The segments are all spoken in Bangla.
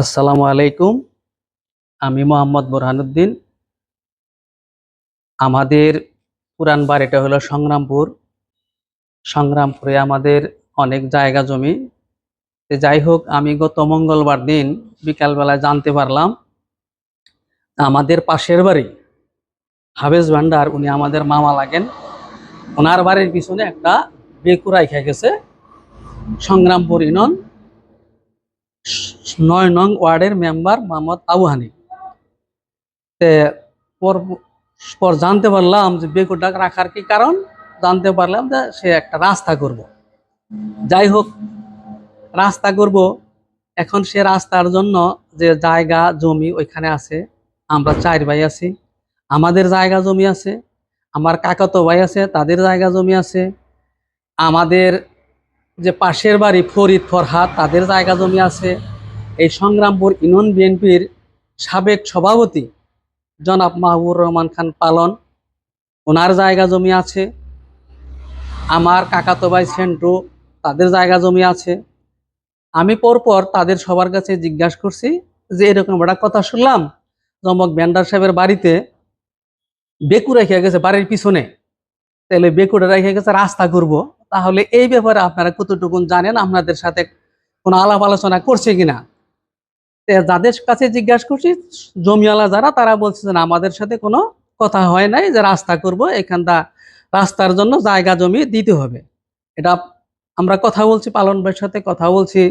আসসালামু আলাইকুম। আমি মোহাম্মদ বোরহানুদ্দিন। আমাদের পুরান বাড়িটা হলো সংগ্রামপুর। সংগ্রামপুরে আমাদের অনেক জায়গা জমি। যাই হোক, আমি গত মঙ্গলবার দিন বিকালবেলায় জানতে পারলাম, আমাদের পাশের বাড়ি হাবেজ ভান্ডার, উনি আমাদের মামা লাগেন। ওনার বাড়ির পিছনে একটা বেকুরাই খেয়ে গেছে, সংগ্রামপুর ইউনিয়ন। নয় নং ওয়ার্ডের মেম্বার মোহাম্মদ আবু তে পর পর জানতে পারলাম যে বেকুটা রাখার কি কারণ, জানতে পারলাম যে সে একটা রাস্তা করব। যাই হোক, রাস্তা করব। এখন সে রাস্তার জন্য যে জায়গা, জমি ওইখানে আছে। আমরা চার ভাই আছি। আমাদের জায়গা জমি আছে। আমার কাকাতো ভাই আছে, তাদের জায়গা জমি আছে। আমাদের যে পাশের বাড়ি ফরিদ ফরহাদ তাদের জায়গা জমি আছে। এই সংগ্রামপুর ইউনিয়ন বিএনপির সাবেক সভাপতি জনাব মাহবুর রহমান খান পালন। ওনার জায়গা জমি আছে। আমার কাকাতো ভাই সেন্টু, তাদের জায়গা জমি আছে। আমি পরপর তাদের সবার কাছে জিজ্ঞাসা করছি যে এরকম একটা কথা শুনলাম, জমক ব্যান্ডার সাহেবের বাড়িতে বেকু রেখে গেছে বাড়ির পিছনে। তাহলে বেকুটা রেখে গেছে, রাস্তা করব। তাহলে এই ব্যাপারে আপনারা কতটুকুন জানেন? আপনাদের সাথে কোনো আলাপ আলোচনা করছে কিনা? যাদের কাছে জিজ্ঞাসা করছি, জমিওয়ালা যারা, তারা বলছে যে আমাদের সাথে কোনো কথা হয় নাই যে রাস্তা করব এখানটা রাস্তার জন্য জায়গা জমি দিতে হবে। এটা আমরা কথা বলছি পালন ভাইয়ের সাথে কথা বলছি,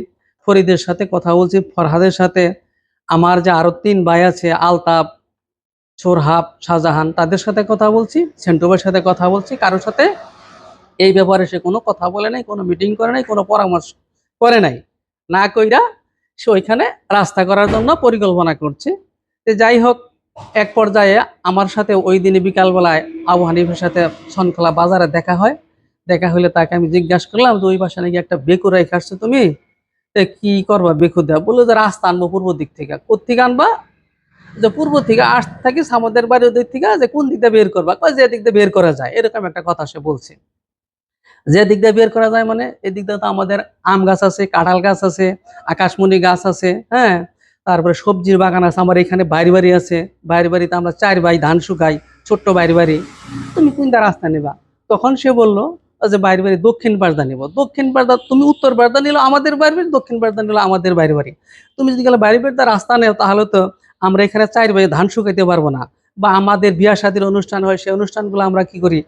ফরিদের সাথে কথা বলছি, ফরহাদের সাথে। আমার যে আরও তিন ভাই আছে, আলতাফ, সোরহাব, শাহজাহান, তাদের সাথে কথা বলছি সেন্টু ভাইয়ের সাথে কথা বলছি, কারোর সাথে এই ব্যাপারে সে কোনো কথা বলে নাই, কোনো মিটিং করে নাই, কোনো পরামর্শ করে নাই। না কইরা সে ওইখানে রাস্তা করার জন্য পরিকল্পনা করছে। তো যাই হোক, এক পর্যায়ে আমার সাথে ওই দিনে বিকালবেলায় আবু হানিফের সাথে সনখোলা বাজারে দেখা হয়। দেখা হলে তাকে আমি জিজ্ঞাসা করলাম যে, ওই বাসা নাকি একটা বেকু রেখে আসছো তুমি? কি করবা বেকু দেওয়া বলল যে, রাস্তা আনব পূর্ব দিক থেকে। কোথেকে আনবা? যে, পূর্ব থেকে আস থাকিস আমাদের বাড়ির দিক থেকে যে, কোন দিক দিয়ে বের করবা? কয় যে দিক দিয়ে বের করা যায়। এরকম একটা কথা সে বলছে। যে দিক দিয়ে বের করা যায় মানে এদিক দিয়ে তো আমাদের আম গাছ আছে, কাঁঠাল গাছ আছে, আকাশমণি গাছ আছে হ্যাঁ? তারপরে সবজির বাগান আছে, আমার এখানে বাড়ি বাড়ি আছে। বাড়ি বাড়িতে আমরা চার ভাই ধান শুকাই, ছোট্ট বাড়ি বাড়ি। তুমি কোনটা রাস্তা নেবা। তখন সে বলল যে বাইরে বাড়ি, দক্ষিণ পাড়দা নিব। দক্ষিণ পাড়দা তুমি উত্তর পাড়দা নিলো আমাদের বাড়ি বাড়ি, দক্ষিণ পাড়দা নিলো আমাদের বাড়ি বাড়ি। তুমি যদি গেলে বাড়ি বাড়িতে রাস্তা নেও, তাহলে তো আমরা এখানে চার ভাই ধান শুকাইতে পারব না। বা আমাদের বিয়া শাদির অনুষ্ঠান হয়, সেই অনুষ্ঠানগুলো আমরা কি করি?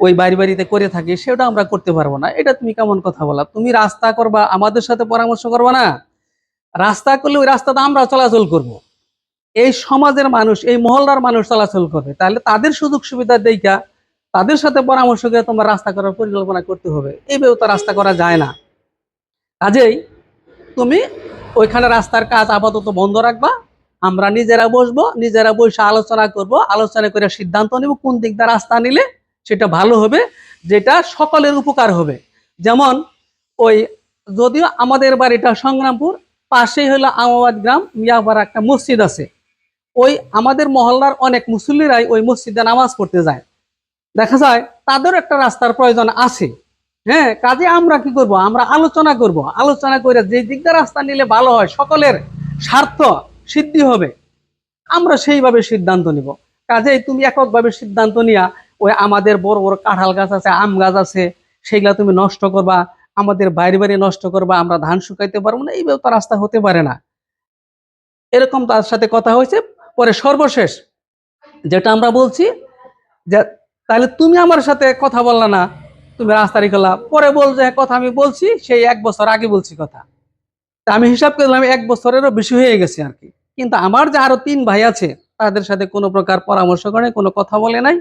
ওই বাড়ি বাড়িতে করে থাকি, সেটা আমরা করতে পারব না। এটা তুমি কেমন কথা বলা? তুমি রাস্তা করবা, আমাদের সাথে পরামর্শ করবা না? রাস্তা করলে ওই রাস্তাটা আমরা চলাচল করব। এই সমাজের মানুষ, এই মহল্লার মানুষ চলাচল করবে। তাহলে তাদের সুযোগ সুবিধা দেখা তাদের সাথে পরামর্শ করে তোমার রাস্তা করার পরিকল্পনা করতে হবে। এইভাবে তো রাস্তা করা যায় না। কাজেই তুমি ওইখানে রাস্তার কাজ আপাতত বন্ধ রাখবা। আমরা নিজেরা বসবো, নিজেরা বসে আলোচনা করব, আলোচনা করে সিদ্ধান্ত নিব কোন দিক দিয়ে রাস্তা নিলে সেটা ভালো হবে, যেটা সকলের উপকার হবে। যেমন ওই যদিও আমাদের বাড়িটা সংগ্রামপুর, পাশেই হলো আমাবাদ গ্রাম মিয়াপাড়া একটা মসজিদ আছে। ওই আমাদের মহল্লার অনেক মুসল্লিরাই ওই মসজিদে নামাজ পড়তে যায়। দেখা যায় তাদের একটা রাস্তার প্রয়োজন আছে। হ্যাঁ কাজে আমরা কি করব? আমরা আলোচনা করব। আলোচনা করে যে দিক দিয়ে রাস্তা নিলে ভালো হয়, সকলের স্বার্থ সিদ্ধি হবে। আমরা সেইভাবে সিদ্ধান্ত নিব। কাজেই তুমি এককভাবে সিদ্ধান্ত নিয়া ওই আমাদের বড় বড় কাঁঠাল গাছ আছে, আম গাছ আছে সেগুলা তুমি নষ্ট করবা, আমাদের বাইরে বাইরে নষ্ট করবা, আমরা ধান শুকাইতে পারব না, এইভাবে তো রাস্তা হতে পারে না। এরকম তার সাথে কথা হয়েছে, পরে সর্বশেষ যেটা আমরা বলছি যে, তাহলে তুমি আমার সাথে কথা বললা না, তুমি রাস্তারি করলা পরে বল যে কথা আমি বলছি, সেই এক বছর আগে বলছি কথা। তা আমি হিসাব করলাম এক বছরেরও বেশি হয়ে গেছে আর কি। কিন্তু আমার যে আরও তিন ভাই আছে, তাদের সাথে কোনো প্রকার পরামর্শ করে কোনো কথা বলে নাই।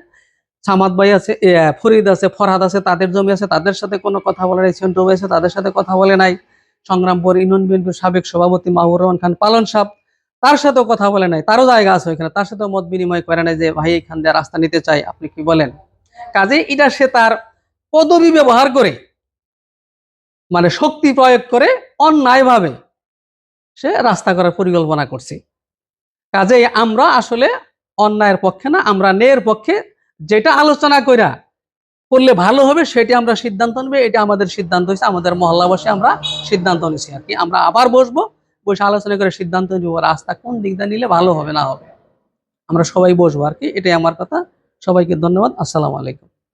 সামাদ ভাই আছে ফরিদ আছে, ফরহাদ আছে, তাদের জমি আছে, তাদের সাথে কোনো কথা বলে নাই সেন্টু ভাই আছে, তাদের সাথে কথা বলে নাই। সংগ্রামপুর ইউনিয়ন বিএনপির সাবেক সভাপতি মাহবুর রহমান খান পালন সাহেব তার সাথেও কথা বলে নাই, তারও জায়গা আছে ওইখানে, তার সাথেও মত বিনিময় করে নাই যে, ভাই, এখান দিয়ে রাস্তা নিতে চাই আপনি কি বলেন? কাজে এটা সে তার পদবি ব্যবহার করে মানে শক্তি প্রয়োগ করে অন্যায়ভাবে সে রাস্তা করার পরিকল্পনা করছে। কাজেই আমরা আসলে অন্যায়ের পক্ষে না, আমরা ন্যায়ের পক্ষে যেটা আলোচনা কইরা করলে ভালো হবে, সেটি আমরা সিদ্ধান্ত নেবে, এটা আমাদের সিদ্ধান্ত হয়েছে আমাদের মহল্লাবাসী আমরা সিদ্ধান্ত নিয়েছি আর কি। আমরা আবার বসবো, বসে আলোচনা করে সিদ্ধান্ত নিব, রাস্তা কোন দিকটা নিলে ভালো হবে, না হবে। আমরা সবাই বসবো আর কি, এটাই আমার কথা। সবাইকে ধন্যবাদ, আসসালামু আলাইকুম।